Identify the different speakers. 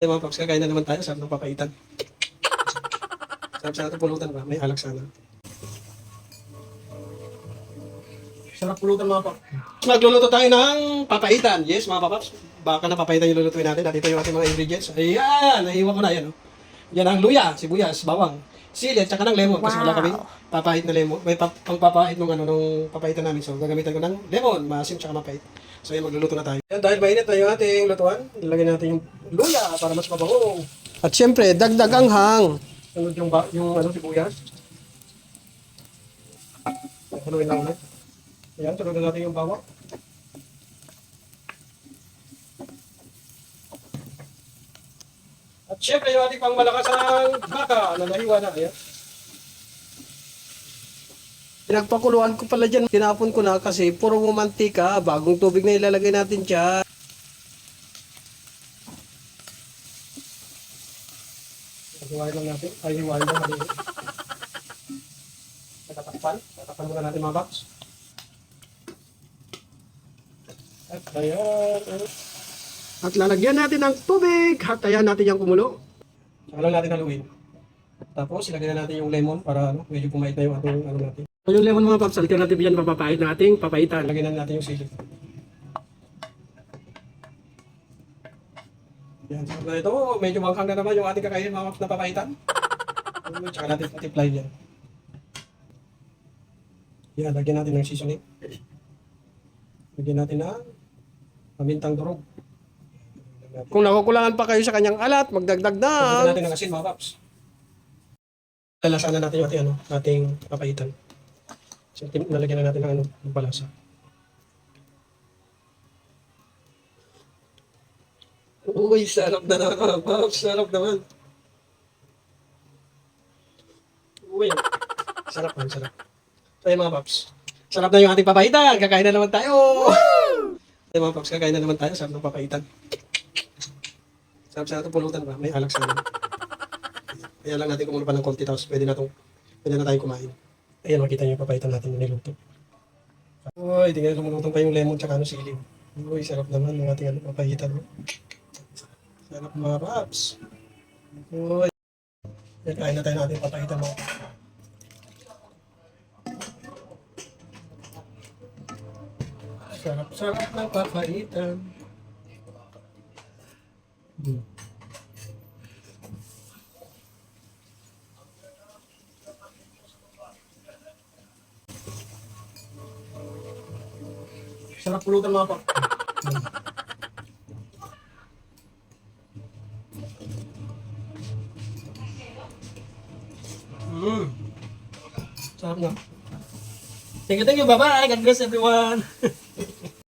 Speaker 1: Ay mga paps, kakain na naman tayo. Sarap ng papaitan. Sarap sana ito pulutan ba? May alak sana. Sarap pulutan mga paps. Nagluluto tayo ng papaitan. Yes mga paps. Baka na papaitan yung lulutuin natin. At ito yung ating mga ingredients. Ayan! Naiiwan ko na yan. Oh. Yan ang luya, sibuyas, bawang, sili, at saka ng lemon. Kasi wala kami papahit na lemon. May pa- pang papahit nung, ano, nung papaitan namin. So gagamitan ko ng lemon, maasim, tsaka mapait. So yan, magluluto na tayo. Yan, dahil mainit na yung ating lutuan, ilagay natin yung luya para mas mabango. At syempre, dagdag ang hang. Sunod yung, ba- yung ano, sibuyas. Haluin lang ulit. Ayan, sunod na natin yung bawang. At syempre, yung ating pangmalakasang baka na nahiwa na. Ayan. Pinagpakuluan ko pala dyan. Tinapon ko na kasi puro mantika. Bagong tubig na ilalagay natin dyan. Hiwain lang natin. Ay, hiwain lang. Mali. Nakatakpan. Nakatakpan muna natin mga box. At ayan. At lalagyan natin ng tubig. Hatayan natin yung kumulo. Saka lang natin haluin. Tapos, ilagay na natin yung lemon para ano, medyo pumait na yung ating ano natin. So, yung lemon mga paps, alternative yan papapait nating papaitan. Lagyan na natin yung sili. Yan. So, na ito, medyo manghang na naman yung ating kakainin mga paps na papaitan. Tsaka natin multiply yan. Yan, lagyan natin ng seasoning. Lagyan natin ng pamintang durog. Kung nakukulangan pa kayo sa kanyang alat, magdagdag na. Lagyan natin ng asin mga paps. Lalasahan na natin yung ating, ano, ating papaitan. So, nalagyan na natin ng ano, ng palasa. Uy, sarap na naman, mga paps. Sarap naman. Uy, sarap man, sarap. So, ayun, mga paps. Sarap na yung ating papaitan. Kakain na naman tayo. Ayun, mga paps, kakain na naman tayo. Sarap ng papaitan. Sarap sana itong pulutan ba? May alak sana. Kaya lang natin kumulo pa ng konti tapos pwede na, tong, pwede na tayong kumain. Ayan, makita niyo papaitan natin yung niluto. Uy, tingnan lumulutong pa yung lemon tsaka ano sili. Uy, sarap naman ng ating ano, papaitan. no? Sarap mga paps. Uy. Yan, kain na tayo ng ating papaitan mo. Sarap-sarap ng papaitan. Hmm. Sarap pulutan mga pap. Mm. Sarap nga. Thank you, thank you. Bye-bye. God bless everyone.